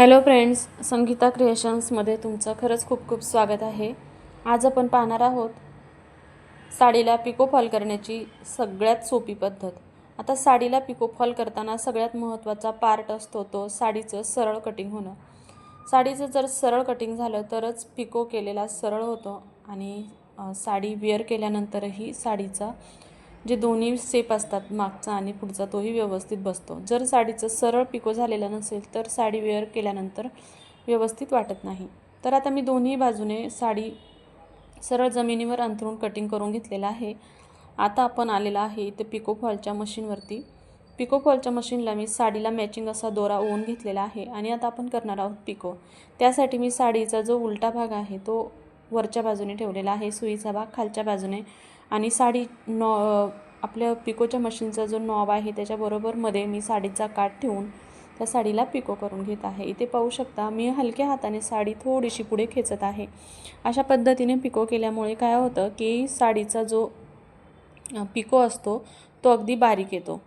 Hello friends Sangeeta क्रिएशन्समध्ये तुमचं खरंच खूप खूप स्वागत आहे. आज आपण पाहणार आहोत साडीला पिको फॉल करण्याची सगळ्यात सोपी पद्धत. आता साडीला पिको फॉल करताना सगळ्यात महत्त्वाचा पार्ट असतो तो साडीचं सरळ कटिंग होणं. साडीचं जर सरळ कटिंग झालं तरच पिको केलेला सरळ होतो आणि साडी वेअर केल्यानंतरही साडीचा जे दोन्ही सेप असतात मागचा आणि पुढचा तोही व्यवस्थित बसतो. जर साडीचं सरळ पिको झालेलं नसेल तर साडी वेअर केल्यानंतर व्यवस्थित वाटत नाही. तर आता मी दोन्ही बाजूने साडी सरळ जमिनीवर अंथरून कटिंग करून घेतलेलं आहे. आता आपण आलेला आहे इथे पिको फॉलच्या मशीनवरती पिको फॉलच्या मशीनला मी साडीला मॅचिंग असा दोरा ओवून घेतलेला आहे आणि आता आपण करणार आहोत पिको त्यासाठी मी साडीचा जो उलटा भाग आहे तो वरच्या बाजूने ठेवलेला आहे. सुईचा भाग खालच्या बाजूने आणि साडी नॉ आपल्या पिकोच्या मशीनचा जो नॉब आहे त्याच्याबरोबरमध्ये मी साडीचा काठ ठेवून त्या साडीला पिको करून घेत आहे. इथे पाहू शकता मी हलक्या हाताने साडी थोडीशी पुढे खेचत आहे. अशा पद्धतीने पिको केल्यामुळे काय होतं की साडीचा जो पिको असतो तो अगदी बारीक येतो.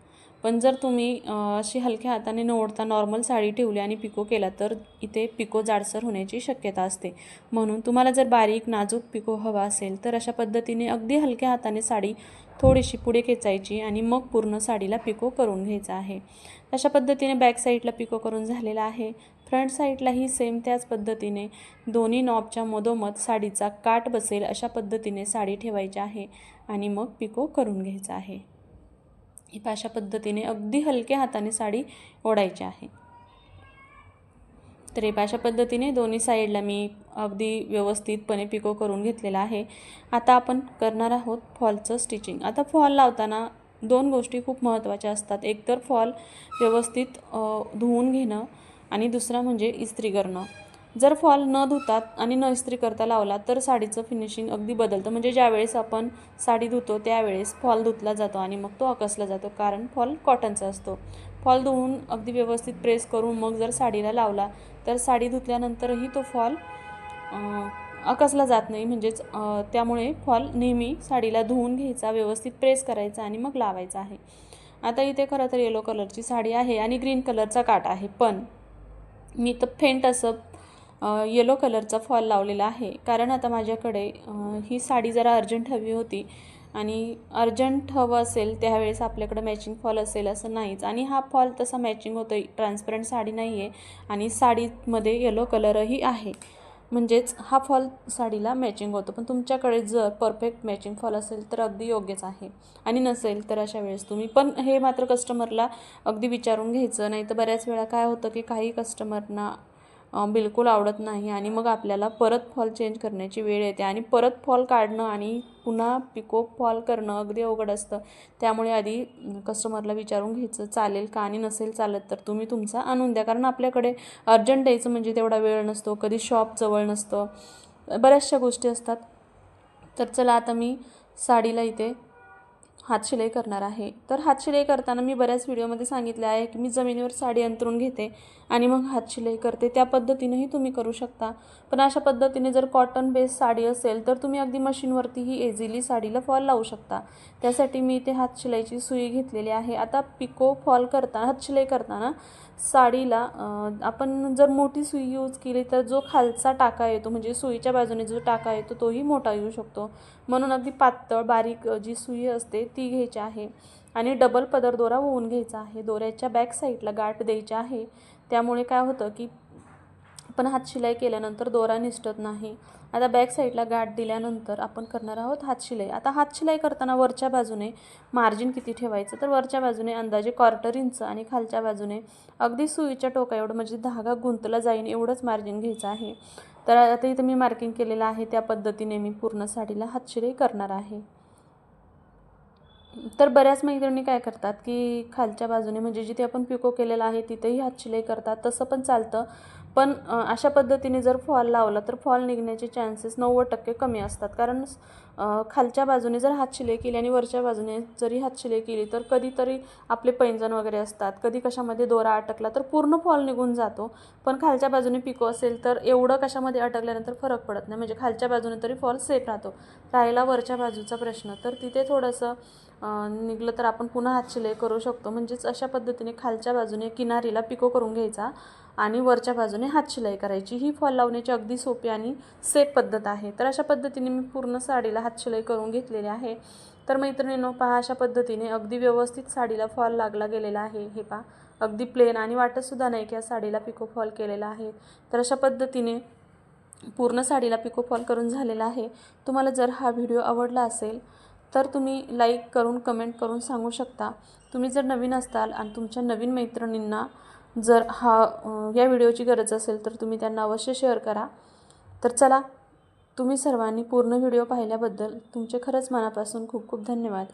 पण जर तुम्ही अशी हलक्या हाताने न ओढता नॉर्मल साडी ठेवली आणि पिको केला तर इथे पिको जाडसर होण्याची शक्यता असते. म्हणून तुम्हाला जर बारीक नाजूक पिको हवा असेल तर अशा पद्धतीने अगदी हलक्या हाताने साडी थोडीशी पुढे खेचायची आणि मग पूर्ण साडीला पिको करून घ्यायचा आहे. अशा पद्धतीने बॅक साईडला पिको करून झालेला आहे. फ्रंट साईडलाही सेम त्याच पद्धतीने दोन्ही नॉबच्या मधोमध साडीचा काट बसेल अशा पद्धतीने साडी ठेवायची आहे आणि मग पिको करून घ्यायचा आहे. ही अशा पद्धतीने अगदी हलक्या हाताने साडी ओढायची आहे. तर हे अशा पद्धतीने दोन्ही साईडला मी अगदी व्यवस्थितपणे पिको करून घेतलेला आहे. आता आपण करणार आहोत फॉलचं स्टिचिंग. आता फॉल लावताना दोन गोष्टी खूप महत्त्वाच्या असतात. एकतर फॉल व्यवस्थित धुवून घेणं आणि दुसरा म्हणजे इस्त्री करणं. जर फॉल न धुतात आणि न इस्त्री करता लावला तर साडीचं फिनिशिंग अगदी बदलतं. म्हणजे ज्यावेळेस आपण साडी धुतो त्यावेळेस फॉल धुतला जातो आणि मग तो अकसला जातो. कारण फॉल कॉटनचा असतो. फॉल धुवून अगदी व्यवस्थित प्रेस करून मग जर साडीला लावला तर साडी धुतल्यानंतरही तो फॉल आकसला अकसला जात नाही. म्हणजेच त्यामुळे फॉल नेहमी साडीला धुवून घ्यायचा व्यवस्थित प्रेस करायचा आणि मग लावायचा आहे. आता इथे खरं तर येलो कलरची साडी आहे आणि ग्रीन कलरचा काट आहे. पण मी तर फेंट असं येलो कलरचा फॉल लावलेला आहे. कारण आता माझ्याकडे ही साडी जरा अर्जंट हवी होती. आणि अर्जंट हवं असेल त्यावेळेस आपल्याकडे मॅचिंग फॉल असेल असं नाहीच. आणि हा फॉल तसा मॅचिंग होतो ट्रान्सपरंट साडी नाही आहे आणि साडीमध्ये येलो कलरही आहे. म्हणजेच हा फॉल साडीला मॅचिंग होतो. पण तुमच्याकडे जर परफेक्ट मॅचिंग फॉल असेल तर अगदी योग्यच आहे. आणि नसेल तर अशा वेळेस तुम्ही पण हे मात्र कस्टमरला अगदी विचारून घ्यायचं. नाही तर बऱ्याच वेळा काय होतं की काही कस्टमरना बिलकुल आवडत नाही आणि मग आपल्याला परत फॉल चेंज करण्याची वेळ येते आणि परत फॉल काढणं आणि पुन्हा पिको फॉल करणं अगदी अवघड असतं. त्यामुळे आधी कस्टमरला विचारून घ्यायचं चालेल का आणि नसेल चालत तर तुम्ही तुमचा आणून द्या. कारण आपल्याकडे अर्जंट यायचं म्हणजे तेवढा वेळ नसतो कधी शॉप जवळ नसतं. बऱ्याचशा गोष्टी असतात. तर चला आता मी साडीला इथे हातशिलाई करणार आहे. तर हातशिलाई करताना मी बऱ्याच व्हिडिओमध्ये सांगितले आहे की मी जमिनीवर साडी अंतरून घेते आणि मग हातशिलाई करते. त्या पद्धतीनेही तुम्ही करू शकता. पण अशा पद्धतीने जर कॉटन बेस साडी असेल तर तुम्ही अगदी मशीनवरतीही इझिली साडीला फॉल लावू शकता. त्यासाठी मी इथे हातशिलाईची सुई घेतलेली आहे. आता पिको फॉल करताना हातशिलाई करताना साडीला आपण जर मोठी सुई यूज केली तर जो खालचा टाका येतो म्हणजे सुईच्या बाजूने जो टाका येतो तोही मोठा येऊ शकतो. म्हणून अगदी पातळ बारीक जी सुई असते ती घ्यायची आहे. आणि डबल पदर दोरा होऊन घ्यायचा आहे. दोऱ्याच्या बॅक साईडला गाठ द्यायची आहे. त्यामुळे काय होतं की आपण हातशिलाई केल्यानंतर दोरा निसटत नाही. आता बॅक साईडला गाठ दिल्यानंतर आपण करणार आहोत हातशिलाई आता हातशिलाई करताना वरच्या बाजूने मार्जिन किती ठेवायचं? तर वरच्या बाजूने अंदाजे क्वार्टर इंच आणि खालच्या बाजूने अगदी सुईच्या टोका एवढं म्हणजे धागा गुंतला जाईन एवढंच मार्जिन घ्यायचं आहे. तर आता इथं मी मार्किंग केलेलं आहे त्या पद्धतीने मी पूर्ण साडीला हातशिलाई करणार आहे. तर बऱ्याच मैत्रिणी काय करतात की खालच्या बाजूने म्हणजे जिथे आपण पिको केलेलं आहे तिथेही हातशिलाई करतात. तसं पण चालतं. पण अशा पद्धतीने जर फॉल लावला तर फॉल निघण्याचे चान्सेस नव्वद टक्के कमी असतात. कारण खालच्या बाजूने जर हातशिलाई केली आणि वरच्या बाजूने जरी हातशिलाई केली तर कधीतरी आपले पैंजण वगैरे असतात. कधी कशामध्ये दोरा अटकला तर पूर्ण फॉल निघून जातो. पण खालच्या बाजूने पिको असेल तर एवढं कशामध्ये अटकल्यानंतर फरक पडत नाही. म्हणजे खालच्या बाजूने तरी फॉल सेफ राहतो. राहिला वरच्या बाजूचा प्रश्न तर तिथे थोडंसं निघलं तर आपण पुन्हा हातशिलाई करू शकतो. म्हणजेच अशा पद्धतीने खालच्या बाजूने किनारीला पिको करून घ्यायचा. आणि वरच्या बाजूने हात शिलाई करायची. ही फॉल लावण्याची अगदी सोपी आणि सेफ पद्धत आहे. तर अशा पद्धतीने मी पूर्ण साडीला हात शिलाई करून घेतलेली आहे. तर मैत्रिणींनो पहा अशा पद्धतीने अगदी व्यवस्थित साडीला फॉल लागला गेलेला आहे. हे पहा अगदी प्लेन आणि वाटतसुद्धा नाही की या साडीला पिको फॉल केलेला आहे. तर अशा पद्धतीने पूर्ण साडीला पिको फॉल करून झालेला आहे. तुम्हाला जर हा व्हिडिओ आवडला असेल तर तुम्ही लाईक करून कमेंट करून सांगू शकता. तुम्ही जर नवीन असताल आणि तुमच्या नवीन मैत्रिणींना जर हा या व्हिडिओची गरज असेल तर तुम्ही त्यांना अवश्य शेअर करा. तर चला तुम्ही सर्वांनी पूर्ण व्हिडिओ पाहिल्याबद्दल तुमचे खरंच मनापासून खूप खूप धन्यवाद.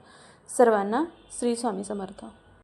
सर्वांना श्री स्वामी समर्थ.